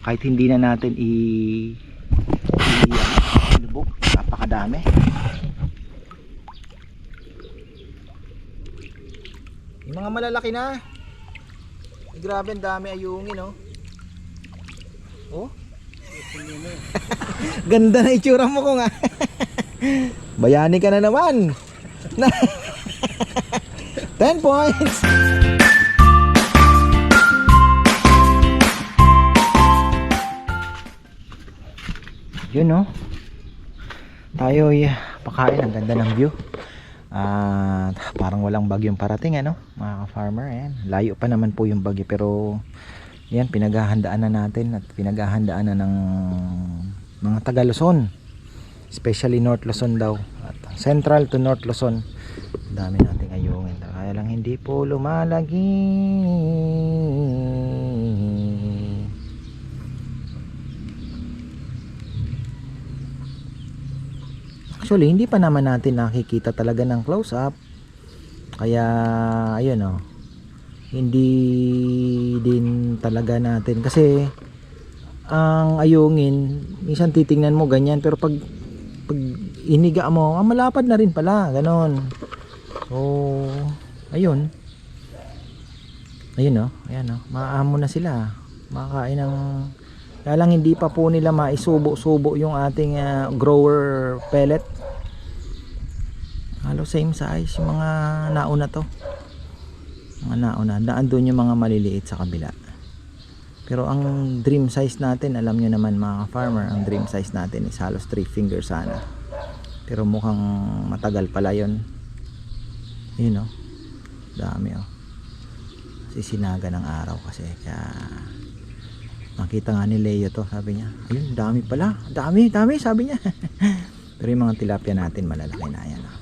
kahit hindi na natin i i ano, lubog napakadami. Yung mga malalaki na. Ay, grabe ang dami ayungin oh. Oh? Ganda na itsura mo ko nga. Bayani ka na naman. Na 10 points yun no? Tayo ay pakain. Ang ganda ng view. At parang walang bagyong parating ano? Mga ka-farmer ayan. layo pa naman po yung bagyo pero yan pinaghahandaan na natin at pinaghahandaan na ng mga taga Luzon especially North Luzon daw. At Central to North Luzon. Dami nating ayungin. Kaya lang hindi po lumalagi Actually, hindi pa naman natin nakikita talaga ng close up. Kaya, ayun oh. Hindi din talaga natin kasi ang ayungin, minsan titingnan mo ganyan pero pag pag iniga mo, ah, malapad na rin pala, ganon. So, ayun. Ayun oh, ayan oh, maamo na sila. Makakain ng kaya lang hindi pa po nila maisubo-subo yung ating ah, grower pellet. Halo same size yung mga nauna to. Mga nauna. Daan doon yung mga maliliit sa kabila. Pero ang dream size natin, alam nyo naman mga farmer, ang dream size natin is halos 3 fingers sana. Pero mukhang matagal pala yon. Yun oh. Dami oh. Sisinaga ng araw kasi kaya Nakita nga ni Leo to, sabi niya. Ayun, dami pala. Dami, dami, sabi niya. Pero yung mga tilapia natin, malalaki na yan. Hindi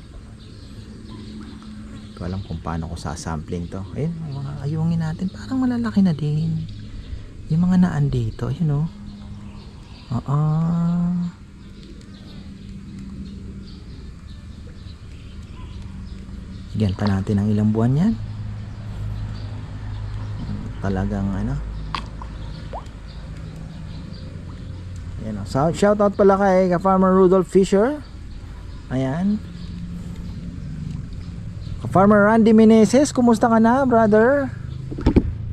ko alam kung paano ko sasampling to. Ayun, mga ayungin natin, parang malalaki na din. Yung mga naan dito, ayun oh. Oo. Bigyan pa natin ng ilang buwan yan. Talagang ano, Ayan o. So, shout out pala kay ka-farmer Rudolph Fisher. Ayan. Ka-farmer Randy Meneses, kumusta ka na, brother?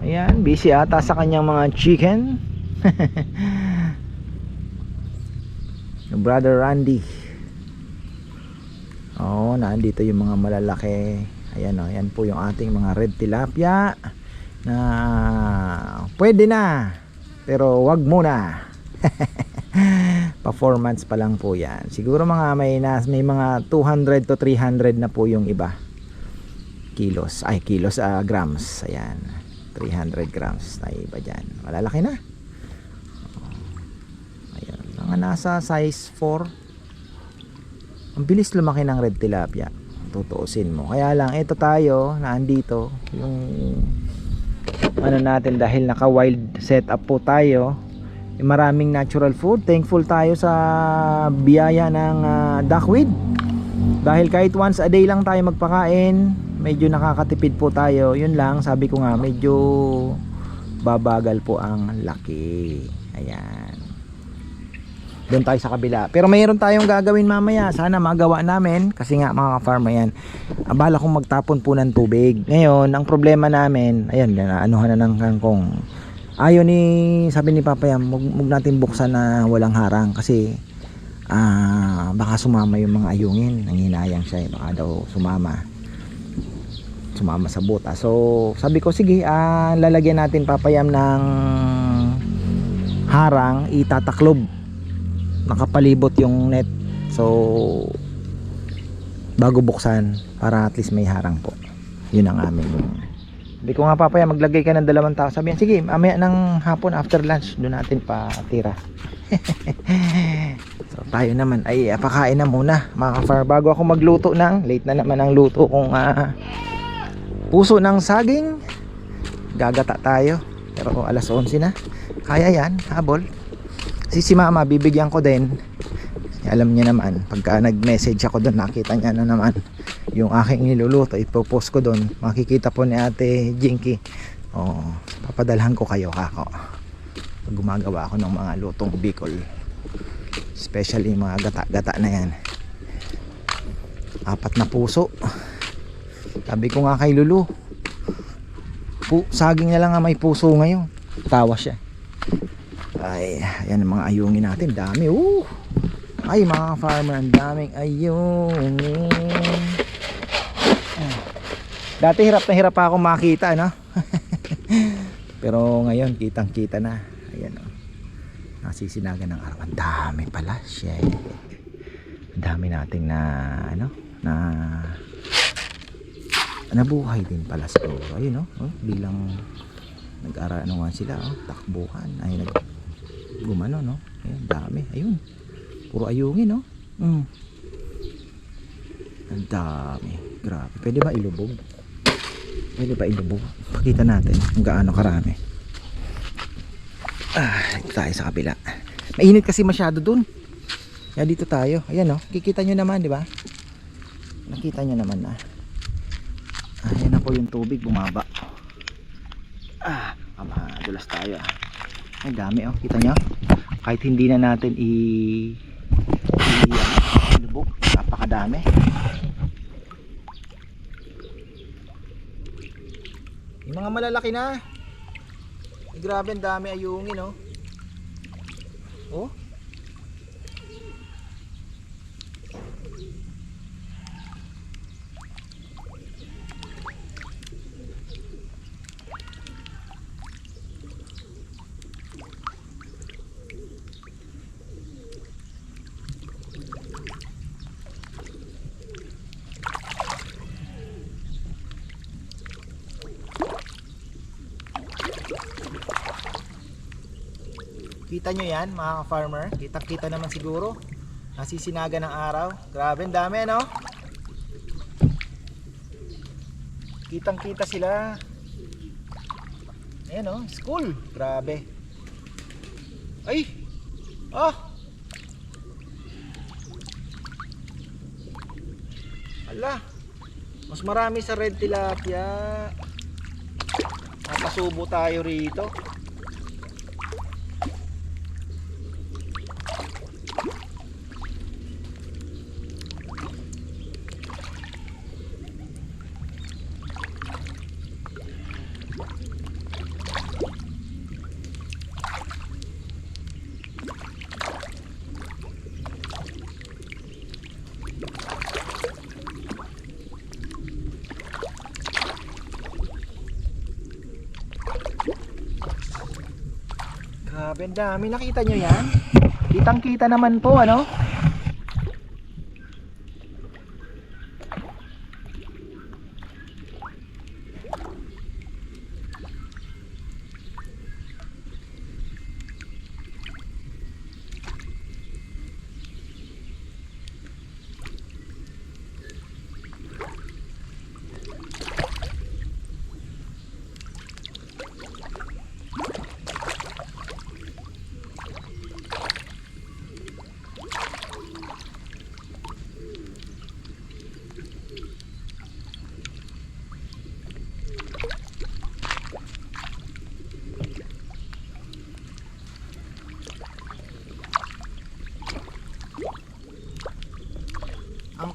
Ayan, busy ata sa kanyang mga chicken. Brother Randy. Oo, nandito yung mga malalaki. Ayan o, yan po yung ating mga red tilapia na pwede na pero wag muna performance pa lang po yan siguro mga may, nas, may mga 200 to 300 na po yung iba kilos. Ay kilos ah, grams. Ayan. 300 grams na iba dyan. Malalaki na. Ayan. Mga nasa size 4 ang bilis lumaki ng red tilapia. Tutuusin mo. Kaya lang ito tayo na andito yung ano natin dahil naka wild setup po tayo yung maraming natural food. Thankful tayo sa biyaya ng ah, duckweed. Dahil kahit once a day lang tayo magpakain medyo nakakatipid po tayo. Yun lang sabi ko nga medyo babagal po ang laki. Ayan. Doon tayo sa kabila. Pero mayroon tayong gagawin mamaya. Sana magawa namin. Kasi nga mga ka-farmer yan abala kong magtapon po ng tubig. Ngayon ang problema namin ayan anuhan na ng kangkong. Ayaw ni sabi ni Papa yan natin buksan na walang harang. Kasi ah baka sumama yung mga ayungin. Nanginayang siya eh, baka daw sumama sumama sa buta. So sabi ko sige ah lalagyan natin papayam ng harang itataklob nakapalibot yung net. So bago buksan para at least may harang po. Yun ang aming sabi ko nga papaya maglagay ka ng dalawang tao. Sabi niya sige mamaya ng hapon after lunch doon natin pa tira so tayo naman ay apakain na muna mga ka-far bago ako magluto ng late na naman ang luto kung ah, puso ng saging. Gagata tayo. Pero alas 11 na kaya yan habol. Si si mama bibigyan ko din. Alam niya naman pagka nag message ako doon nakita niya na naman yung aking niluluto ipopost ko doon. Makikita po ni ate Jinky. Oh, papadalhan ko kayo kako. Pag gumagawa ako ng mga lutong Bicol. Especially mga gata-gata na yan. Apat na puso sabi ko nga kay Lulu pu- saging na lang nga may puso ngayon. Tawa siya. Ay yan ang mga ayungin natin. Dami uh ay mga farmer ang daming ayungin. Dati hirap na hirap ako makita no pero ngayon kitang kita na. Ayan o nasisinagan ng araw. Ang dami pala shit. Ang dami nating na ano na nabuhay din pala siguro. Ayun no? Oh, bilang nag-ara ano nga sila oh, takbuhan. Ay nag gumano no? Ayun dami. Ayun. Puro ayungin no? Mm. ang dami. Grabe. Pwede ba ilubog? Pwede ba ilubog? Pakita natin kung gaano karami. Ah dito tayo sa kabila. Mainit kasi masyado dun. Kaya dito tayo. Ayan no? Kikita nyo naman di ba? Nakita nyo naman na na po yung tubig bumaba. Ah aba dulas tayo ah. Ang dami oh. Kita nyo? Kahit hindi na natin i i ano, lubog napakadami. Yung mga malalaki na. Eh, grabe ang dami ayungin oh. Oh Kita nyo yan mga farmer Kita kita naman siguro. Nasisinaga ng araw. Grabe ang dami ano? Kitang kita sila. Ayan oh School. Grabe. Ay! Ah! Ala! Mas marami sa red tilapia. Nakasubo tayo rito Grabe, ang dami. Nakita nyo yan? Kitang kita naman po, ano?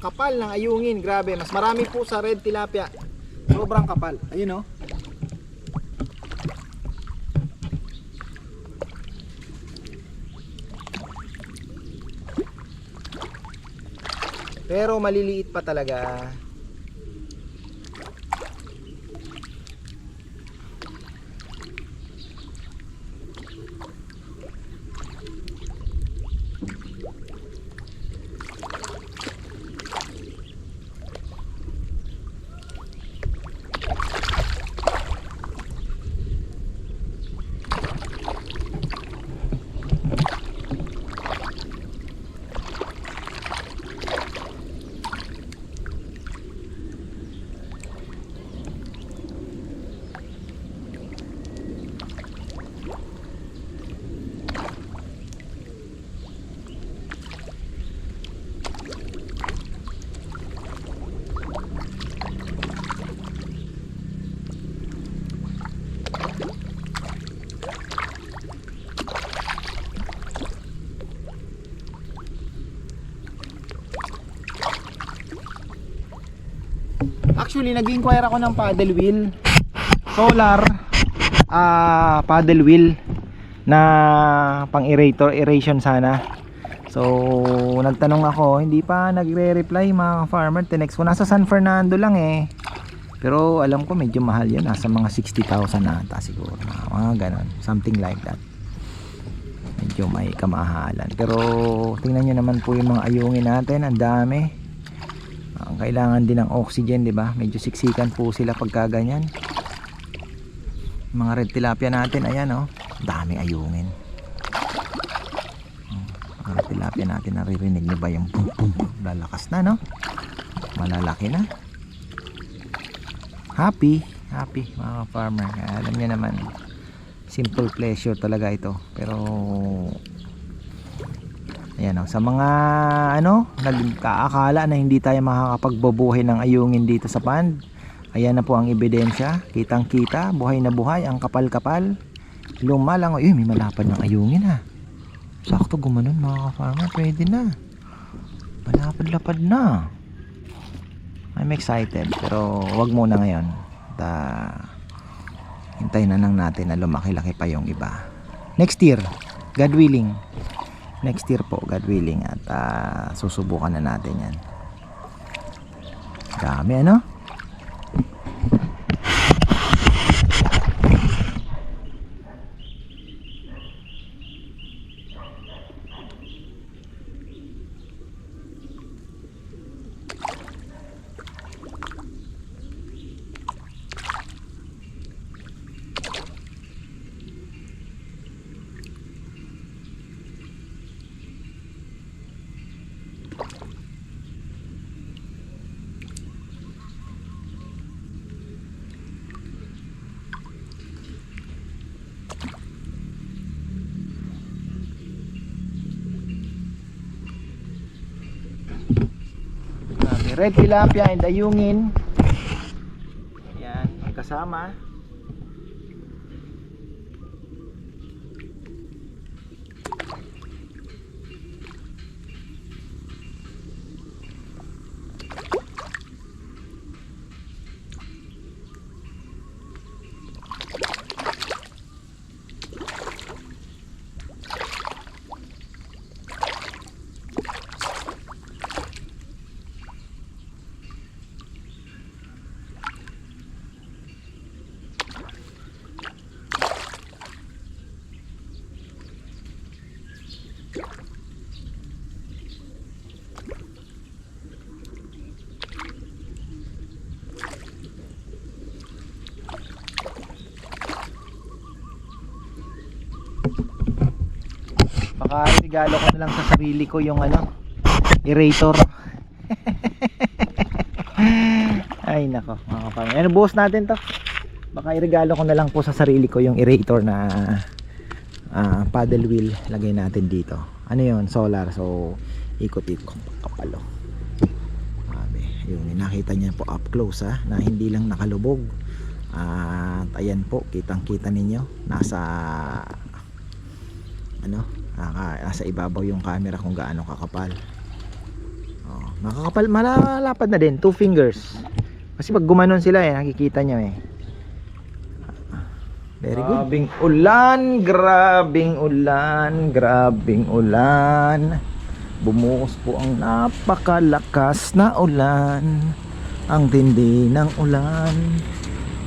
Kapal ng ayungin, grabe. Mas marami po sa red tilapia. Sobrang kapal. Ayun oh. Pero maliliit pa talaga. Actually, nag-inquire ako ng paddle wheel. Solar ah paddle wheel na pang aerator, aeration sana. So, nagtanong ako, hindi pa nagre-reply mga farmer. Tinext ko, nasa San Fernando lang eh. Pero alam ko medyo mahal yan. Nasa mga 60,000 na ata siguro. Mga, ganon. Something like that. Medyo may kamahalan. Pero tingnan nyo naman po yung mga ayungin natin. Ang dami. Ang kailangan din ng oxygen, di ba? Medyo siksikan po sila pagka ganyan. Mga red tilapia natin, ayan oh. Dami ayungin. Oh, Mga red tilapia natin, naririnig nyo ba yung boom boom? Lalakas na, no? Malalaki na. Happy, happy mga farmer. Alam niyo naman, simple pleasure talaga ito. Pero Ayan o, sa mga ano, nagkaakala na hindi tayo makakapagbubuhay ng ayungin dito sa pond. Ayan na po ang ebidensya. Kitang kita, buhay na buhay, ang kapal-kapal. Lumalang, ay may malapad ng ayungin ha. Sakto gumanon mga farmer, pwede na. Malapad-lapad na. I'm excited, pero wag muna ngayon. At, ah, hintayin na lang natin na lumaki-laki pa yung iba. Next year, God willing next year po God willing at ah, susubukan na natin yan. Dami ano Dami. Red tilapia and ayungin. Yan kasama baka regalo ko na lang sa sarili ko yung ano erator. Ay nako mga kapamilya ano buhos natin to? Baka iregalo ko na lang po sa sarili ko yung erator na ah, paddle wheel lagay natin dito. Ano yon solar. So ikot-ikot kapalo Grabe. yun nakita niya po up close ha na hindi lang nakalubog. At ayan po kitang kita ninyo nasa ano naka, nasa ibabaw yung camera kung gaano kakapal. Oh, nakakapal malalapad na din two fingers. Kasi pag gumanon sila eh nakikita nyo eh. Very good. Grabing ulan grabing ulan grabing ulan. Bumuhos po ang napakalakas na ulan. Ang tindi ng ulan.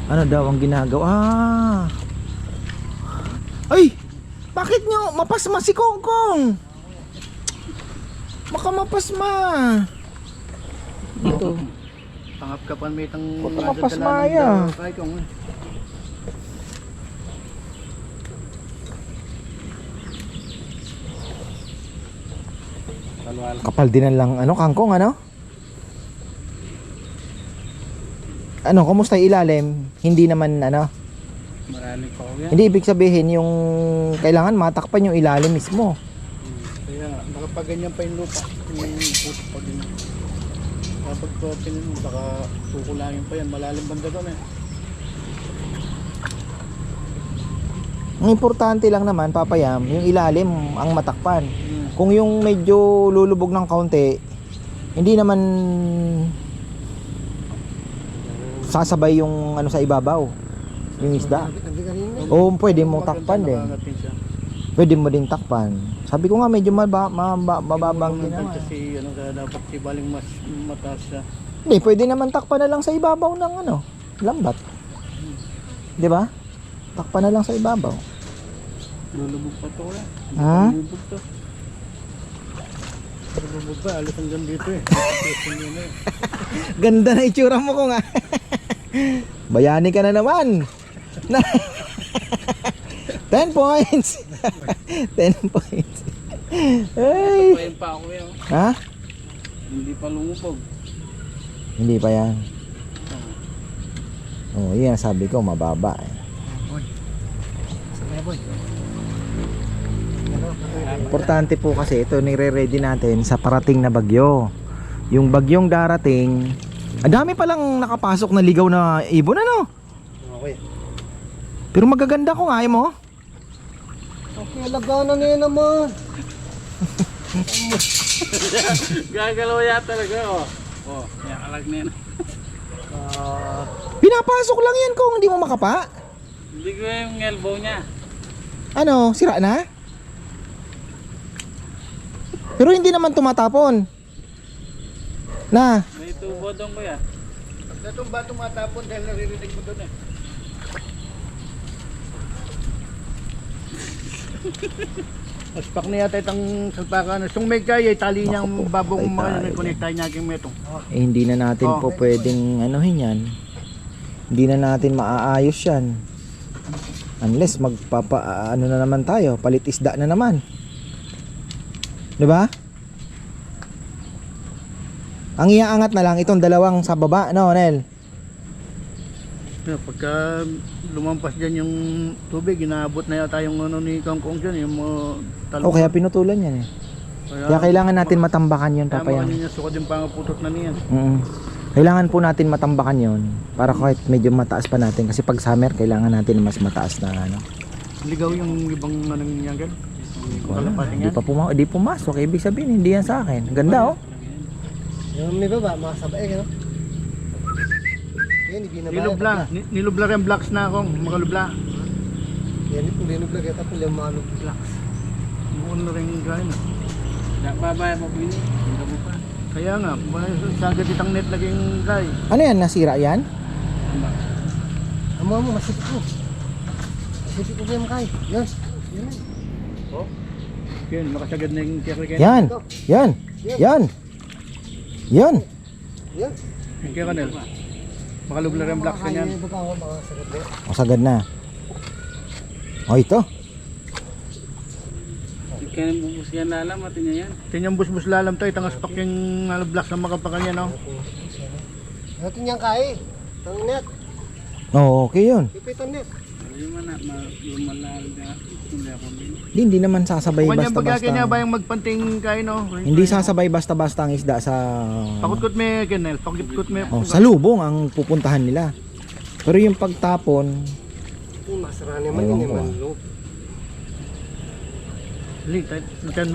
Ano daw ang ginagawa? ah bakit nyo mapasma si Kongkong? Baka mapasma. Ito. Tangap ka pa may tang Puta ka pasmaya. Kahit kung Kalwal. Kapal din lang ano, kangkong ano? Ano, kumusta yung ilalim? Hindi naman ano, Marami pa ako yan. hindi ibig sabihin yung kailangan matakpan yung ilalim mismo. Kaya nakapaganyan pa yung lupa. Yung puso pa din. Kapag pa pinin mo, baka kukulangin pa yan. Malalim banda doon eh. Ang importante lang naman, papayam, yung ilalim ang matakpan. Hmm. Kung yung medyo lulubog ng kaunti, hindi naman sasabay yung ano sa ibabaw. Yung isda. Kanina. Oo, pwede mo takpan din. Pwede mo din takpan. Sabi ko nga medyo maba, maba, mababang Hindi ginawa. Kasi ano kaya dapat si baling mas mataas siya. Hindi, pwede naman takpan na lang sa ibabaw ng ano, lambat. 'Di ba? Takpan na lang sa ibabaw. Lulubog pa to eh. Ha? Lulubog to. Lulubog pa, alis hanggang dito eh. Eh. Ganda na itsura mo ko nga. Bayani ka na naman. Na 10 points. 10 points. Ay. Pa ako yun. Ha? Hindi pa lumubog. Hindi pa yan. Oh, yan ang sabi ko, mababa eh. Boy. Importante po kasi ito nire-ready natin sa parating na bagyo. Yung bagyong darating, ang dami palang nakapasok na ligaw na ibon ano. Pero magaganda ko nga eh mo. Okay, laganan na yun naman. Gagalaw ya talaga oh. Oh, yan alag na yan. Ah, Pinapasok lang yan kung hindi mo makapa. Hindi ko yung elbow niya. Ano, sira na? Pero hindi naman tumatapon. Na, May tubo doon ko ya. Itong ba tumatapon dahil naririnig mo doon eh. Aspak na yata itang salpakan. Sung may kaya, tali niyang Naku po, babong patay mga tayo yun, connect tayo niya aking metong. eh, hindi na natin Oh. po pwedeng anuhin yan. Hindi na natin maaayos yan. Unless magpapa ano na naman tayo, palit isda na naman. 'Di ba? Ang iaangat na lang itong dalawang sa baba, no, Nel? Yeah, pagka lumampas dyan yung tubig, inaabot na yata yung ano ni Kangkong dyan, yung mga talong. O kaya pinutulan yan eh. Kaya kailangan natin matambakan yun, Kaya papayang. mga niya sukad yung pangaputot na niyan. Mm. Kailangan po natin matambakan yon para kahit medyo mataas pa natin kasi pag summer kailangan natin mas mataas na ano. Ligaw yung ibang ano niyan gan. Wala, Kalapating di yan. pa puma di pumasok. Ibig sabihin hindi yan sa akin. Ganda oh. yung may baba, mga sabay, ano? Yan, ba? Nilubla, Ni- nilubla rin blocks na akong makalubla. Yan, kung linubla, kaya tapos yung mga lubla. Noon na rin kain. Babaya mo bini, hindi mo pa. Kaya nga, sagad itang net naging kay. Ano yan? Nasira yan? Amo mo, masipit ko. Masipit ko ba yung kay? Yan. Yan. Yun, nakasagad na yung kaya kaya. Yan. Yan. Yan. Yan. Yan. Yung kaya kanil. Makalubla rin blocks kanyan. Yung oh, mga sagot mo. O sagad na. O ito. Hindi ka na bubus yan lalam, atin niya yan. Tinyang busbus lalam tayo, tangas pak yung ano, blocks na makapakan yan, no? Natin yung kay. Ang net. Oo, okay yun. Pipitan net. Hindi man na, ma- lumalal na, hindi. Hindi, naman sasabay Kung kanyang bagay niya ba basta-basta. yung magpanting kay, no? Hindi sasabay basta-basta ang isda sa... Pakutkot me, Kenel. Pakutkot me. Oh, sa lubong ang pupuntahan nila. Pero yung pagtapon, masara naman Ewan yun, ko, naman. ah. loob. Mo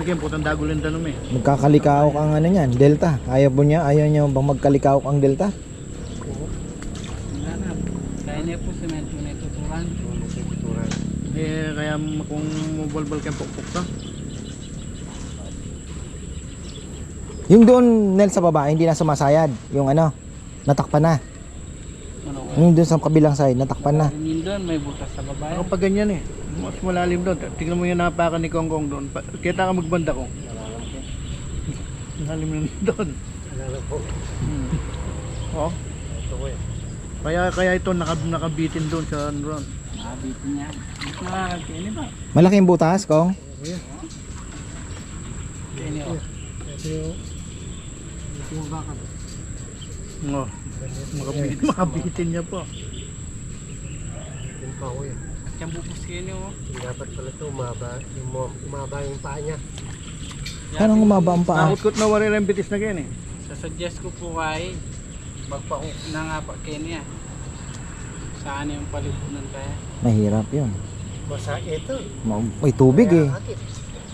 kayo, putang dago lang tanong eh. magkakalikaok ang ano niyan, delta. Ayaw mo niya, ayaw niya bang magkalikaok ang delta? Wala na, kaya niya po semento na ituturan. Eh, kaya kung mubalbal kayo pukpuk ka. Yung doon, Nel, sa baba, hindi na sumasayad. Yung ano, natakpan na. Ano ko? Yung doon sa kabilang side, natakpan na. Yun doon, may butas sa babae. Ako pag ganyan eh. Mas malalim doon. Tingnan mo yung napakan ni Kong Kong doon. Kita ka magbanda ko. Malalim na doon. Hmm. Oh. Eh. Kaya kaya ito nakab nakabitin doon sa ano niya. Malaking butas, Kong. Kini o. Ito yung... Ito yung baka. Oh. Makabitin, makabitin niya po. Yung eh. At yung bubus kini o. Yung Dapat pala ito, umaba. Yung umaba yung paa niya. Anong umaba ang paa? Nakutkot na wari rin bitis na ganyan eh. Sasuggest ko po kay magpa-hook na nga pa kini ah. Saan yung palipunan kaya? Mahirap yun. Basa ito. Ma- May tubig eh.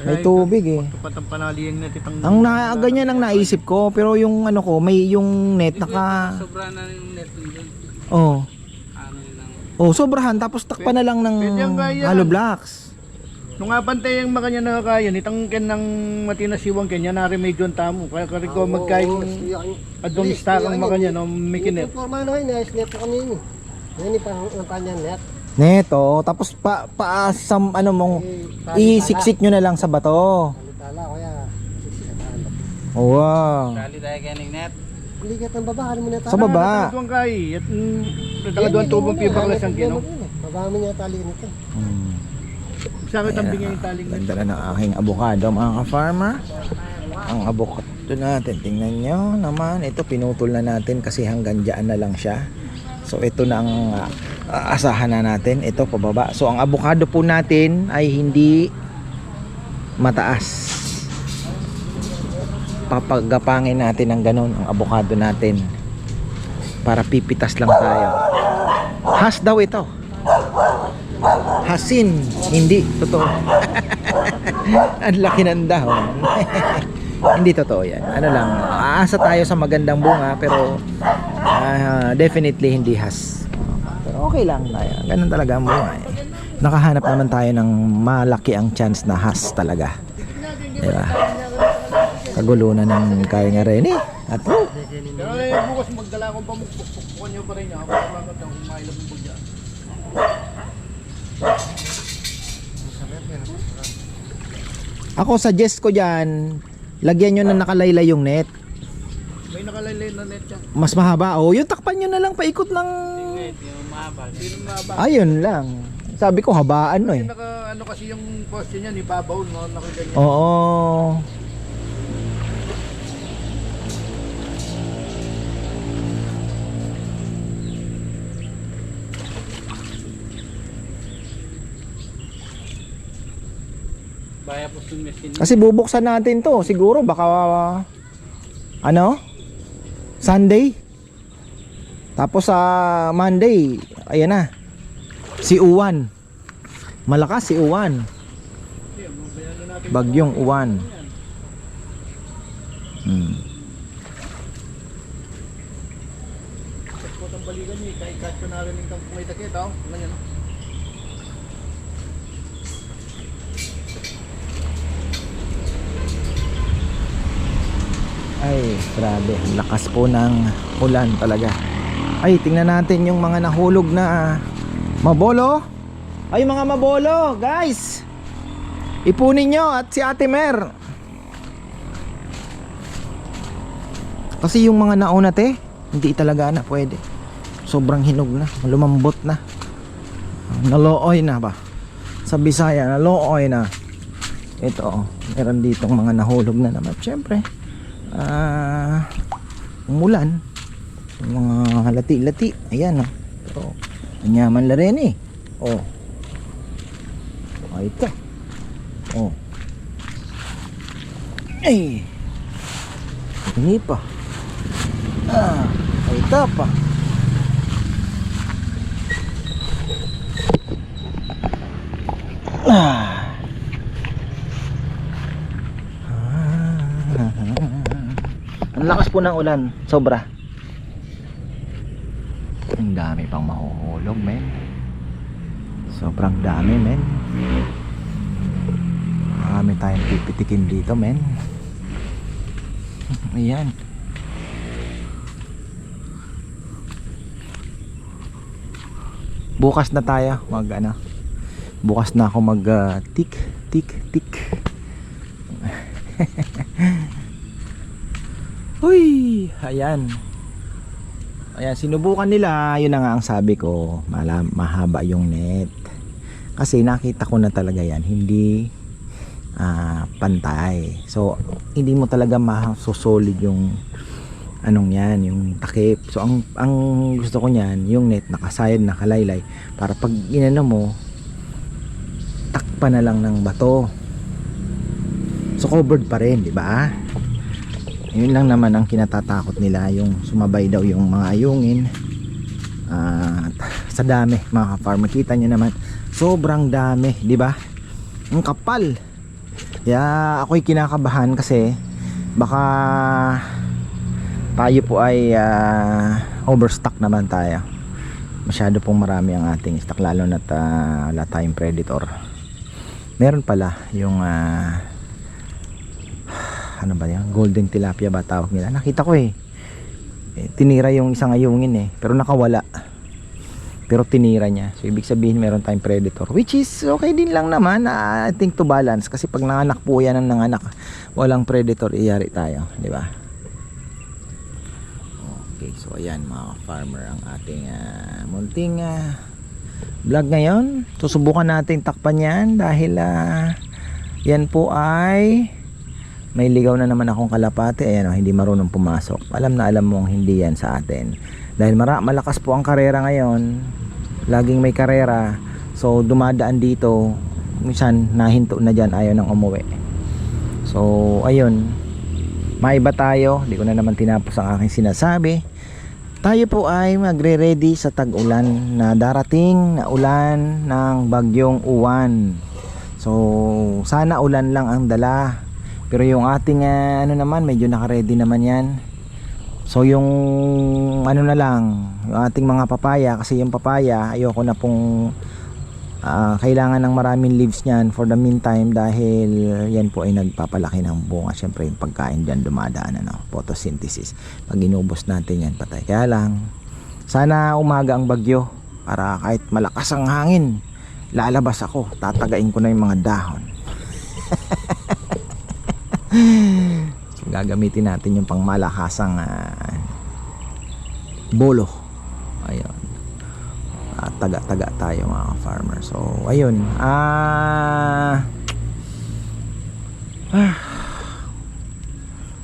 May tubig eh. Tupat ang panaliyang na titang... Ang na, ganyan ang naisip ko, pero yung ano ko, may yung net naka... Sobra na yung net nun doon. Oh. Ano. Oh, sobrahan tapos takpan na lang ng ang hollow blocks. Nung nga bantay ang makanya na kaya, nitang ken ng matinasiwang kanya na remedyo ang tamo. Kaya kari ko magkain adong istakang makanya no mikinet. Forma na yun, snap ko kanina. Yung parang ang kanya net. Neto, tapos pa paasam ano mong isiksik nyo na lang sa bato. Tala, kaya sisitahan. Oh, wow. Dali tayo kay net. Ligat ng baba, ano mo na Sa baba. Tuwang kay, at nagkakaduan tubong pibaklas ang kino. Baba mo niya tali nito. Hmm. Sa akin tambing yung taling na. Ganda na ng aking avocado mga ka-farmer. Ang avocado natin, tingnan nyo naman. Ito pinutol na natin kasi hanggang dyan na lang siya. So ito na ang ah, asahan na natin. Ito pababa. So ang avocado po natin ay hindi mataas. Papagapangin natin ng ganun ang avocado natin. Para pipitas lang tayo. Has daw ito. Hasin, hindi totoo. Ang laki ng dahon. hindi totoo yan. Ano lang, aasa tayo sa magandang bunga pero ah, definitely hindi has. Pero okay lang tayo. Ganun talaga bunga. eh. Nakahanap naman tayo ng malaki ang chance na has talaga. Diba? Kagulo na ng kaya nga rin eh. At Pero bukas magdala akong pamukpukpukan mo ako suggest ko dyan, lagyan nyo na nakalaylay yung net. May nakalaylay na net yan. Mas mahaba. Oh, yung takpan nyo na lang paikot ng... Nung mababa. Ayun lang. Sabi ko habaan no eh. Naka, ano kasi yung poste niya, ibabaw, no? Nakaganyan. Oo. Baya po. Kasi bubuksan natin to. Siguro baka ano? Sunday. Tapos sa Monday, ayan na. Si Uwan. Malakas si Uwan. Bagyong Uwan. Hmm. Balikan niya, kay cut ko na rin yung may takit, oh. Ganyan, no? Ay, grabe. Lakas po ng ulan talaga. Ay, tingnan natin yung mga nahulog na mabolo. Ay, mga mabolo, guys. Ipunin nyo at si Ate Mer. Kasi yung mga nauna te, hindi talaga na pwede. Sobrang hinog na, lumambot na. Nalooy na ba? Sa Bisaya, nalooy na. Ito, oh, meron ditong mga nahulog na naman. Siyempre, ah umulan. Mga lati-lati. Ayan oh. So, anyaman la rin eh. Oh. Oh ito. Oh. Ay. Ini pa. Ah ay, pa ah Ang lakas po ng ulan, sobra. Ang dami pang mahuhulog, men. Sobrang dami, men. Marami tayong pipitikin dito, men. Ayan. Bukas na tayo, mag ano. Bukas na ako mag ah, tik tik tik. Uy, ayan. Ayan, sinubukan nila, yun na nga ang sabi ko, mala, mahaba yung net. Kasi nakita ko na talaga yan, hindi ah, pantay. So, hindi mo talaga masusolid yung anong yan, yung takip. So, ang, ang gusto ko niyan, yung net nakasayad, nakalaylay, para pag inano mo, takpa na lang ng bato. So, covered pa rin, di ba? Yun lang naman ang kinatatakot nila yung sumabay daw yung mga ayungin. At sa dami mga farmer kita nyo naman sobrang dami di ba? Ang kapal. Kaya ako'y kinakabahan kasi baka tayo po ay ah, overstock naman tayo. Masyado pong marami ang ating stock lalo na uh, wala tayong predator. Meron pala yung ah, ano ba yan? Golden tilapia ba tawag nila? Nakita ko eh. Eh, tinira yung isang ayungin eh pero nakawala. Pero tinira niya. So ibig sabihin meron tayong predator. Which is okay din lang naman. I think to balance. Kasi pag nanganak po yan ng nanganak walang predator iyari tayo. Di ba? Okay so ayan mga farmer ang ating ah, munting ah, vlog ngayon. Susubukan natin takpan yan dahil ah, yan po ay may ligaw na naman akong kalapate ayan o, hindi marunong pumasok. Alam na alam mong hindi yan sa atin. Dahil mara, malakas po ang karera ngayon. Laging may karera. So dumadaan dito. Minsan nahinto na dyan ayaw nang umuwi. So ayun. Maiba tayo. Hindi ko na naman tinapos ang aking sinasabi. Tayo po ay magre-ready sa tag-ulan na darating na ulan ng bagyong uwan. So sana ulan lang ang dala pero yung ating ah, ano naman medyo naka-ready naman yan. So yung ano na lang yung ating mga papaya kasi yung papaya ayoko na pong ah, kailangan ng maraming leaves niyan for the meantime dahil yan po ay nagpapalaki ng bunga. Syempre yung pagkain dyan dumadaan ano, photosynthesis. Pag inubos natin yan patay. Kaya lang sana umaga ang bagyo para kahit malakas ang hangin lalabas ako. Tatagain ko na yung mga dahon so, gagamitin natin yung pangmalakasang ah, bolo. Ayun. Ah, taga-taga tayo mga farmer. So ayun. Ah ah,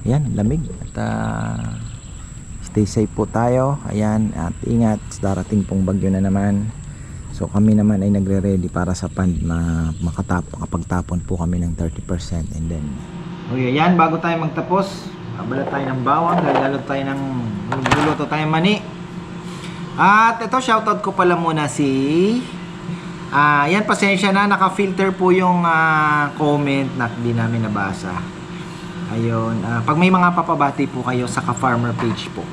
yan lamig. At ah, stay safe po tayo. Ayan at ingat. Darating pong bagyo na naman. So kami naman ay nagre-ready para sa pand ma makatap makapagtapon po kami ng 30% and then Okay, yan bago tayo magtapos abala tayo ng bawang gagalot tayo ng luluto tayo mani at ito shoutout ko pala muna si Ah, yan pasensya na naka-filter po yung ah, comment na hindi namin nabasa. Ayun, ah, pag may mga papabati po kayo sa ka-farmer page po.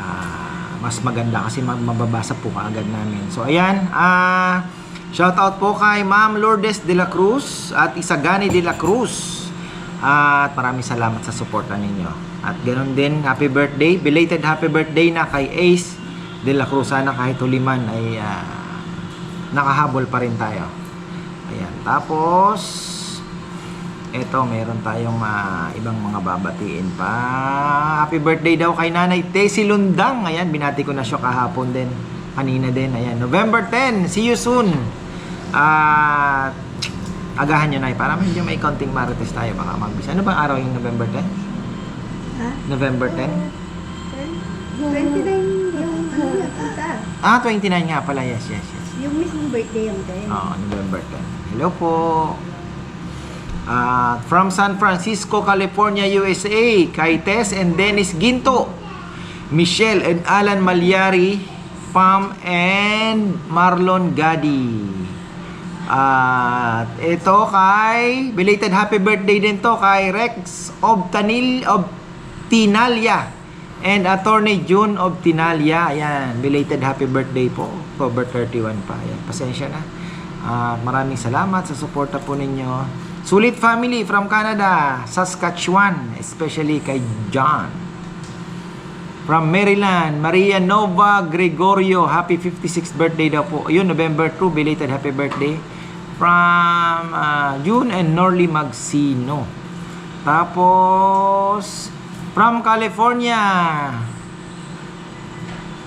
Ah, mas maganda kasi mababasa po kaagad namin. So ayan, ah shoutout po kay Ma'am Lourdes de la Cruz at Isagani de la Cruz. At maraming salamat sa suporta ninyo. At ganoon din, happy birthday, belated happy birthday na kay Ace de la Cruz. Sana kahit huliman ay ah, nakahabol pa rin tayo. Ayan. Tapos, eto, meron tayong ah, ibang mga babatiin pa. Happy birthday daw kay Nanay Tessie Lundang. Ayan, binati ko na siya kahapon din. Kanina din. Ayan, November 10. See you soon. At, agahan nyo na para medyo may konting marites tayo. Baka magbisa. Ano bang araw yung November 10? Ha? November 10? 29 yung ano na punta. Ah, 29 nga pala. Yes, yes, yes. Yung mismong birthday yung din. Oo, November 10. Hello po. Ah, from San Francisco, California, USA, kay Tess and Dennis Ginto, Michelle and Alan Malyari, Pam and Marlon Gadi. At ito kay belated happy birthday din to kay Rex of Tanil of Tinalia and Attorney June of Tinalia. Ayan, belated happy birthday po. October 31 pa. Ayan, pasensya na. At maraming salamat sa suporta po ninyo. Sulit family from Canada, Saskatchewan, especially kay John. From Maryland, Maria Nova Gregorio, happy 56th birthday daw po. Ayun, November 2, belated happy birthday. From ah, June and Norly Magsino. Tapos, from California,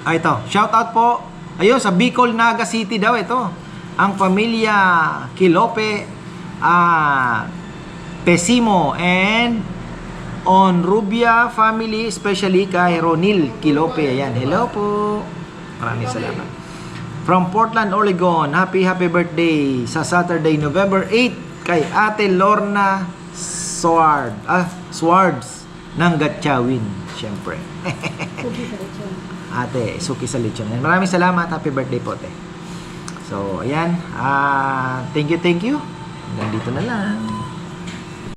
Ah, ito. Shout out po. Ayun, sa Bicol, Naga City daw ito. Ang pamilya Kilope, ah, Pesimo, and on Rubia family, especially kay Ronil Kilope. Ayan, hello po. Maraming salamat. From Portland, Oregon, happy happy birthday sa Saturday, November 8 kay Ate Lorna Sward, ah, Swards ng Gatchawin, syempre. Ate, suki sa lechon. Maraming salamat. Happy birthday po, te. So, ayan. Ah, thank you, thank you. Hanggang dito na lang.